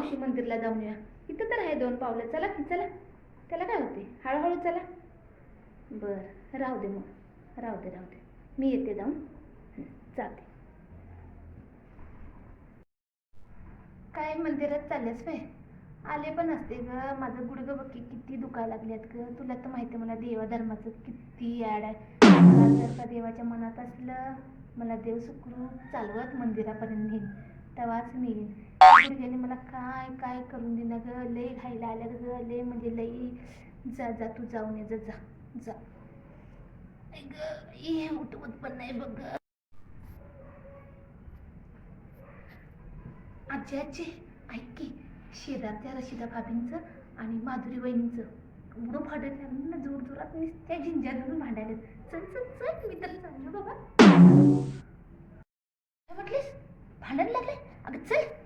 मावशी मंदिरला जाऊन या. इथं तर आहे दोन पावलं. चला की चला. त्याला काय होते? हळूहळू चला. बरं राहू दे मग. राहू दे राहू दे. मी येते जाऊन. जाते. काय मंदिरात चालल्यास वे आले पण असते ग. माझं गुडघं बघी किती दुखायला लागल्यात ग. तुला तर माहिती मला देवा धर्माचं किती याड आहे. जर का देवाच्या मनात असलं मला देव सुखरूप चालवत मंदिरापर्यंत नेईन. तेव्हाच मी येईन मला काय काय करून देणार ग? लई घायला आल्या ग लई म्हणजे लई. जा जा तू जाऊन ये जा जा जा. आई ग ये उठवत पण नाही बघ ग. आजी आजी ऐक की शेजारच्या रशिदा भाभींचं आणि माधुरी वहिनींचं. एवढं भांडण जोर जोरात त्या झिंजा धरून भांडायला चल चल चल मी तर चाललो बाबा. म्हटलीस? भांडण Gdy